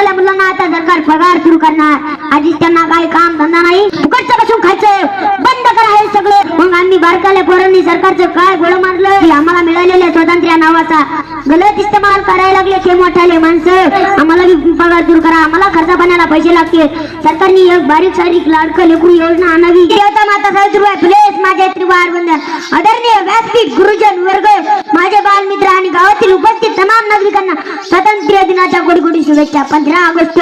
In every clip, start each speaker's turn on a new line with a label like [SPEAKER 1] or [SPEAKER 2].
[SPEAKER 1] मोठाल्या मुलांना आता सरकार पगार सुरू करणार. आधीच त्यांना काही काम धंदा नाही. फुकटचं बसून खायचं. बंद करा हे सगळं. मग आम्ही बारकाल्या पोरांनी सरकारचं काय गोळ मारलं? की आम्हाला मिळालेल्या स्वातंत्र्य नावाचा. गलत इस्तेमाल करायला लागले ते मोठाले माणसं. आम्हाला पगार सुरू करा. आम्हाला खर्चा पाण्याला पैसे लागतील. सरकारने एक बारीक सारीक लाडकं लेकरू योजना आणावी. देवता माता सावित्रीबाई फुलेच माझे त्रिवार वंदन. आदरणीय व्यासपीठ गुरुजन वर्ग माझे बालमित्र आणि गावातील उपस्थित तमाम नागरिकांना स्वातंत्र्य दिनाच्या कोटी कोटी शुभेच्छा. पंधरा ऑगस्ट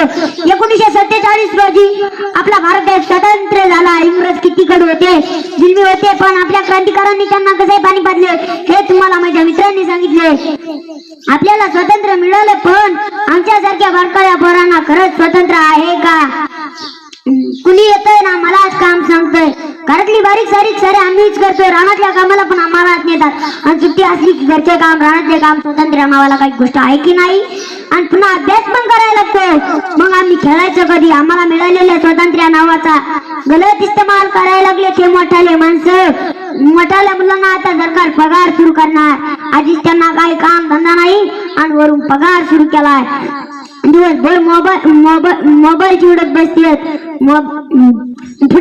[SPEAKER 1] एकोणीसशे सत्तेचाळीस रोजी आपला भारत देश स्वतंत्र झाला. इंग्रज किती कडू होते? जुलमी होते पण आपल्या क्रांतिकारांनी त्यांना कसे पाणी पाडले हे तुम्हाला माझ्या मित्रांनी सांगितले. आपल्याला स्वातंत्र्य मिळालं पण आमच्यासारख्या बारकाल्या पोरांना खरंच स्वतंत्र आहे का? कुणी येतोय ना मलाच काम सांगतोय. घरातली बारीक सारीक सारे आम्हीच करतोय रानातल्या कामाला पण आम्हालाच नेतात आणि सुट्टी असली की घरचे काम रानातले काम स्वतंत्र नावाला काही गोष्ट आहे की नाही? आणि पुन्हा अभ्यास पण करायला लागतो मग आम्ही खेळायचं कधी? आम्हाला मिळालेल्या स्वतंत्र नावाचा गलत इस्तेमाल करायला लागले ते मोठाले माणसं. मोठाल्या मुलांना आता सरकार पगार सुरू करणार. आधीच त्यांना काही काम धंदा नाही आणि वरून पगार सुरू केलाय. दिवसभर मोबाईल मोबाईल मोबाईल चिवडत बसतेत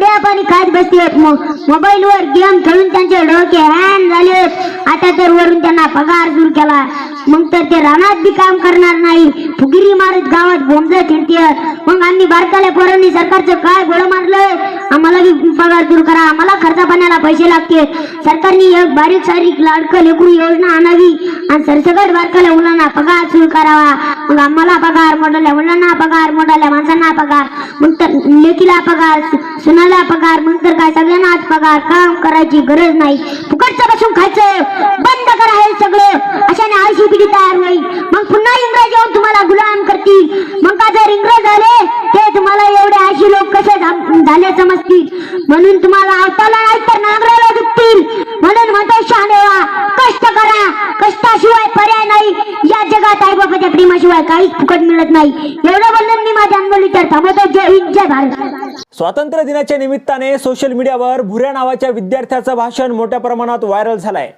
[SPEAKER 1] आपण खात बसतेत मोबाईल वर गेम खेळून त्यांचे डोके हॅन झालेत आता तर वरून त्यांना पगार दूर केला. मग तर ते रानात बी काम करणार नाही. फुगिरी मारत गावात बोंबज फिरतेत मग आम्ही बारकाल्या पोरांनी सरकारचं काय गोळ मारलं आम्हाला बी पगार दूर करा. आम्हाला खर्चा पाण्याला पैसे लागतील सरकारने एक बारीक सारीक लाडकं लेकरू योजना आणावी. आणि सरसकट बारकाल्या मुलांना पगार सुरू करावा. मग आम्हाला पगार मोडल्या मुलांना पगार मोडल्या माणसांना पगार. मग तर लेकीला पगार सुनाला पगार मग तर काय सगळ्यांनाच पगार काम करायची गरज नाही. फुकटचं बसून खायचं बंद करा हे सगळं. अशाने आळशी पिढी तयार होईल. मग पुन्हा इंग्रज येऊन तुम्हाला गुलाम करतील. मग का जर इंग्रज आले ते तुम्हाला एवढे आळशी लोक कसे झाले समजतील? म्हणून तुम्हाला आवताला नाही तर नांगराला दुखतील. म्हणून म्हणतो शहाणेवा कष्ट करा. कष्टाशिवाय बाबाच्या काहीच फुकट मिळत नाही. एवढं बोलून मी माझ्या अनमोल तर थांबवतो. जय हिंद जय भारत.
[SPEAKER 2] स्वातंत्र्य दिनाच्या निमित्ताने सोशल मीडियावर भुऱ्या नावाच्या विद्यार्थ्याचं भाषण मोठ्या प्रमाणात व्हायरल झालंय.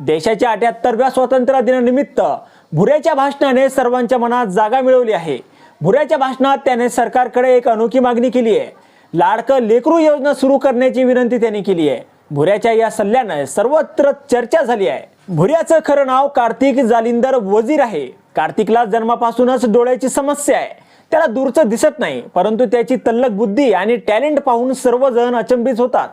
[SPEAKER 2] देशाच्या अठ्याहत्तरव्या स्वातंत्र्य दिनानिमित्त भुऱ्याच्या भाषणाने सर्वांच्या मनात जागा मिळवली आहे. भुऱ्याच्या भाषणात त्याने सरकारकडे एक अनोखी मागणी केली आहे. लाडकं लेकरू योजना सुरू करण्याची विनंती त्यांनी केली आहे. भुऱ्याच्या या सल्ल्यानं सर्वत्र चर्चा झाली आहे. भुऱ्याचं खरं नाव कार्तिक जालिंदर वजीर आहे. कार्तिकला जन्मापासूनच डोळ्याची समस्या आहे. त्याला दूरचं दिसत नाही परंतु त्याची तल्लक बुद्धी आणि टॅलेंट पाहून सर्वजण अचंबित होतात.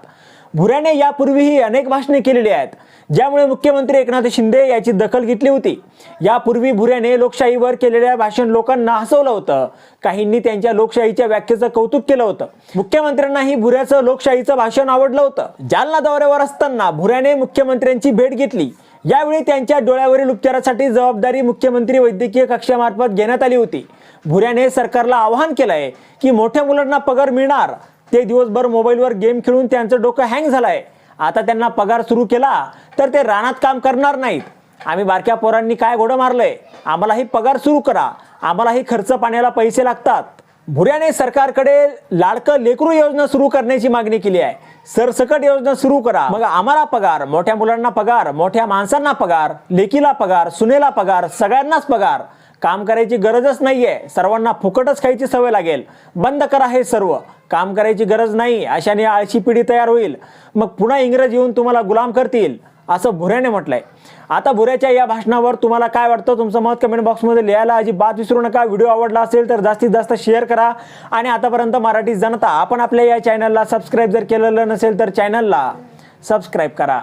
[SPEAKER 2] भुऱ्याने यापूर्वीही अनेक भाषणे केलेली आहेत. ज्यामुळे मुख्यमंत्री एकनाथ शिंदे याची दखल घेतली होती. यापूर्वी भुऱ्याने लोकशाहीवर केलेल्या भाषण लोकांना हसवलं होतं. काहींनी त्यांच्या लोकशाहीच्या व्याख्येचं कौतुक केलं होतं. मुख्यमंत्र्यांनाही भुऱ्याचं लोकशाहीचं भाषण आवडलं होतं. जालना दौऱ्यावर असताना भुऱ्याने मुख्यमंत्र्यांची भेट घेतली. यावेळी त्यांच्या डोळ्यावरील उपचारासाठी जबाबदारी मुख्यमंत्री वैद्यकीय कक्षामार्फत घेण्यात आली होती. भुऱ्याने सरकारला आवाहन केलं आहे की मोठ्या मुलांना पगार मिळणार. ते दिवसभर मोबाईलवर गेम खेळून त्यांचं डोकं हँग झालं आहे आता त्यांना पगार सुरू केला तर ते रानात काम करणार नाहीत. आम्ही बारक्या पोरांनी काय घोडं मारलंय? आम्हालाही पगार सुरू करा. आम्हालाही खर्च पाण्याला पैसे लागतात. भुऱ्याने सरकारकडे लाडकं लेकरू योजना सुरू करण्याची मागणी केली आहे. सरसकट योजना सुरू करा. मग आम्हाला पगार मोठ्या मुलांना पगार मोठ्या माणसांना पगार लेकीला पगार सुनेला पगार सगळ्यांनाच पगार. काम करायची गरजच नाहीये. सर्वांना फुकटच खायची सवय लागेल. बंद करा हे सर्व. काम करायची गरज नाही. अशाने आळशी पिढी तयार होईल. मग पुन्हा इंग्रज येऊन तुम्हाला गुलाम करतील. असं भुऱ्याने म्हटलंय. आता भुऱ्याच्या या भाषणावर तुम्हाला काय वाटतं? तुमचं मत कमेंट बॉक्समध्ये लिहायला अजिबात विसरू नका. व्हिडिओ आवडला असेल तर जास्तीत जास्त शेअर करा. आणि आतापर्यंत मराठी जनता आपण आपल्या या चॅनलला सबस्क्राईब जर केलेलं नसेल तर चॅनलला सबस्क्राईब करा.